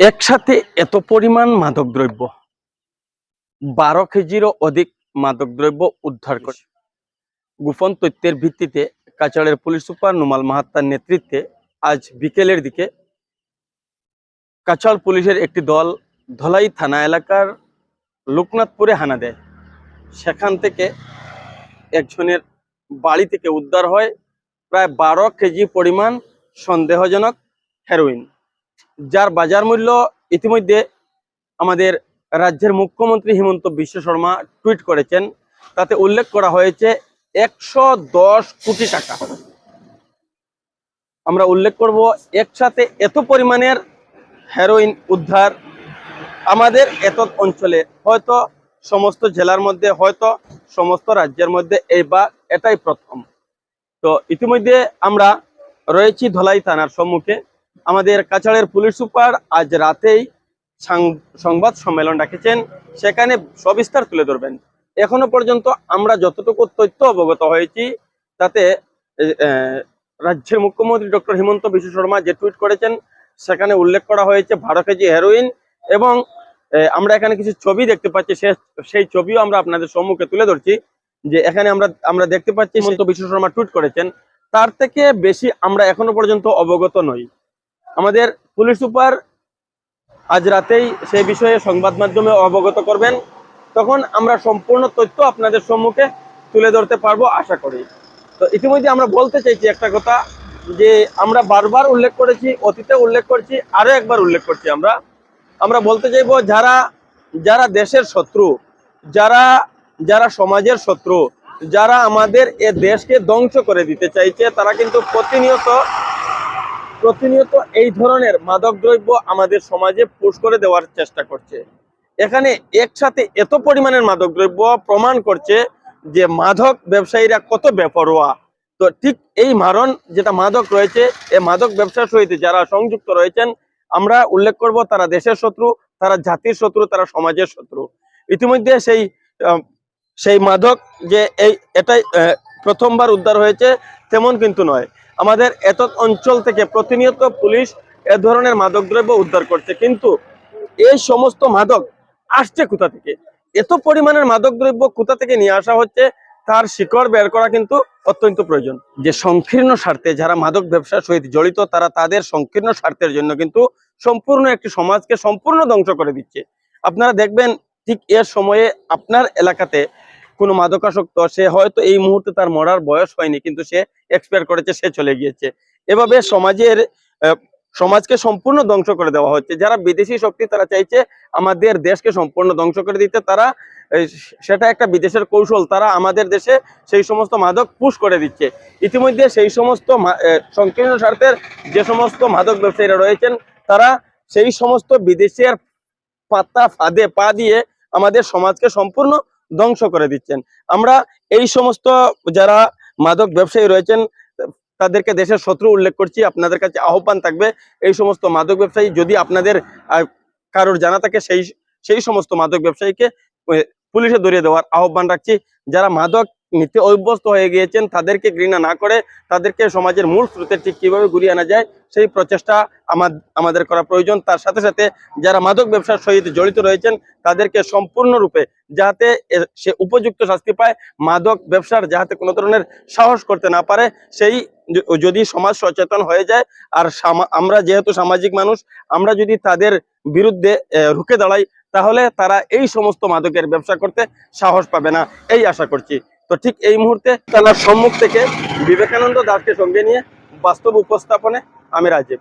একসাথে এত পরিমাণ মাদকদ্রব্য। বারো কেজিরও অধিক মাদকদ্রব্য উদ্ধার করে গোপন তথ্যের ভিত্তিতে কাছাড়ের পুলিশ সুপার নুমাল মাহাত্তার নেতৃত্বে আজ বিকেলের দিকে কাছাড় পুলিশের একটি দল ধলাই থানা এলাকার লোকনাথপুরে হানা দেয়। সেখান থেকে একজনের বাড়ি থেকে উদ্ধার হয়। প্রায় বারো কেজি পরিমাণ সন্দেহজনক হেরোইন। যার বাজার মূল্য ইতিমধ্যে আমাদের রাজ্যের মুখ্যমন্ত্রী হিমন্ত বিশ্ব শর্মা টুইট করেছেন, তাতে উল্লেখ করা হয়েছে একশো দশ কোটি টাকা। আমরা উল্লেখ করব একসাথে এত পরিমাণের হেরোইন উদ্ধার, আমাদের এত অঞ্চলে হয়তো সমস্ত জেলার মধ্যে, হয়তো সমস্ত রাজ্যের মধ্যে এইবার এটাই প্রথম। তো ইতিমধ্যে আমরা রয়েছি ধলাই থানার সম্মুখে। আমাদের কাছাড়ের পুলিশ সুপার আজ রাতেই সংবাদ সম্মেলন রাখেছেন সেখানে সবিস্তার তুলে ধরবেন। এখনও পর্যন্ত আমরা যতটুকু তথ্য অবগত হয়েছি, তাতে রাজ্যের মুখ্যমন্ত্রী ডক্টর হিমন্ত বিশ্ব শর্মা যে টুইট করেছেন, সেখানে উল্লেখ করা হয়েছে বারো কেজি হেরোইন এবং আমরা এখানে কিছু ছবি দেখতে পাচ্ছি সেই ছবিও আমরা আপনাদের সম্মুখে তুলে ধরছি, যে এখানে আমরা আমরা দেখতে পাচ্ছি হিমন্ত বিশ্ব শর্মা টুইট করেছেন। তার থেকে বেশি আমরা এখনও পর্যন্ত অবগত নই। আমাদের পুলিশ সুপার আজ রাতেই সে বিষয়ে সংবাদ মাধ্যমে অবগত করবেন। তখন আমরা সম্পূর্ণ তথ্য আপনাদের সম্মুখে তুলে ধরতে পারব আশা করি। তো ইতিমধ্যে আমরা বলতে চাইছি একটা কথা, যে আমরা বারবার উল্লেখ করেছি, অতীতে উল্লেখ করছি আরও একবার উল্লেখ করছি আমরা। আমরা বলতে চাইব, যারা যারা দেশের শত্রু, যারা যারা সমাজের শত্রু, যারা আমাদের এ দেশকে ধ্বংস করে দিতে চাইছে, তারা কিন্তু প্রতিনিয়ত প্রতিনিয়ত এই ধরনের মাদকদ্রব্য আমাদের সমাজে পুশ করে দেওয়ার চেষ্টা করছে। এখানে একসাথে এত পরিমাণের মাদকদ্রব্য প্রমাণ করছে যে মাদক ব্যবসায়ীরা কত বেপরোয়া। তো ঠিক এই মারণ যেটা মাদক রয়েছে এই মাদক ব্যবসার সহিত যারা সংযুক্ত রয়েছেন, আমরা উল্লেখ করব তারা দেশের শত্রু, তারা জাতির শত্রু, তারা সমাজের শত্রু। ইতিমধ্যে সেই সেই মাদক যে এই, এটাই প্রথমবার উদ্ধার হয়েছে, তেমন কিন্তু নয়। আমাদের এত অঞ্চল থেকে প্রতিনিয়ত পুলিশ এ ধরনের মাদকদ্রব্য উদ্ধার করছে। কিন্তু এই সমস্ত মাদক আসছে কোথা থেকে? এত পরিমাণের মাদকদ্রব্য কোথা থেকে নিয়ে আসা হচ্ছে? তার শিকড় বের করা কিন্তু অত্যন্ত প্রয়োজন। যে সংকীর্ণ স্বার্থে যারা মাদক ব্যবসার সহিত জড়িত, তারা তাদের সংকীর্ণ স্বার্থের জন্য কিন্তু সম্পূর্ণ একটি সমাজকে সম্পূর্ণ ধ্বংস করে দিচ্ছে। আপনারা দেখবেন ঠিক এর সময়ে আপনার এলাকাতে কোনো মাদকাসক্ত, সে হয়তো এই মুহূর্তে তার মরার বয়স হয়নি, কিন্তু সে এক্সপায়ার করেছে, সে চলে গিয়েছে। এভাবে সমাজের সমাজকে সম্পূর্ণ ধ্বংস করে দেওয়া হচ্ছে। যারা বিদেশি শক্তি, তারা চাইছে আমাদের দেশকে সম্পূর্ণ ধ্বংস করে দিতে। তারা সেটা একটা বিদেশের কৌশল। তারা আমাদের দেশে সেই সমস্ত মাদক পুশ করে দিচ্ছে। ইতিমধ্যে সেই সমস্ত সংকীর্ণ স্বার্থের যে সমস্ত মাদক ব্যবসায়ীরা রয়েছেন, তারা সেই সমস্ত বিদেশের পাতা ফাঁদে পা দিয়ে আমাদের সমাজকে সম্পূর্ণ ধ্বংস করে দিচ্ছেন। আমরা এই সমস্ত যারা মাদক ব্যবসায়ী রয়েছেন, তাদেরকে দেশের শত্রু উল্লেখ করছি, আপনাদের কাছে আহ্বান থাকবে, এই সমস্ত মাদক ব্যবসায়ী যদি আপনাদের কারোর জানা থাকে, সেই সেই সমস্ত মাদক ব্যবসায়ীকে পুলিশে ধরিয়ে দেওয়ার আহ্বান রাখছি। যারা মাদক নিতে অভ্যস্ত হয়ে গিয়েছেন, তাদেরকে ঘৃণা না করে তাদেরকে সমাজের মূল স্রোতে ঠিক কীভাবে ঘুরিয়ে আনা যায়, সেই প্রচেষ্টা আমাদের করা প্রয়োজন। তার সাথে সাথে যারা মাদক ব্যবসার সহিত জড়িত রয়েছেন, তাদেরকে সম্পূর্ণরূপে যাতে সে উপযুক্ত শাস্তি পায়, মাদক ব্যবসার যাতে কোনো ধরনের সাহস করতে না পারে, সেই যদি সমাজ সচেতন হয়ে যায়, আর আমরা যেহেতু সামাজিক মানুষ, আমরা যদি তাদের বিরুদ্ধে রুখে দাঁড়াই, তাহলে তারা এই সমস্ত মাদকের ব্যবসা করতে সাহস পাবে না। এই আশা করছি। তো ঠিক এই মুহূর্তে তার সম্মুখ থেকে বিবেকানন্দ দাসকে সঙ্গে নিয়ে বাস্তব উপস্থাপনে আমি রাজীব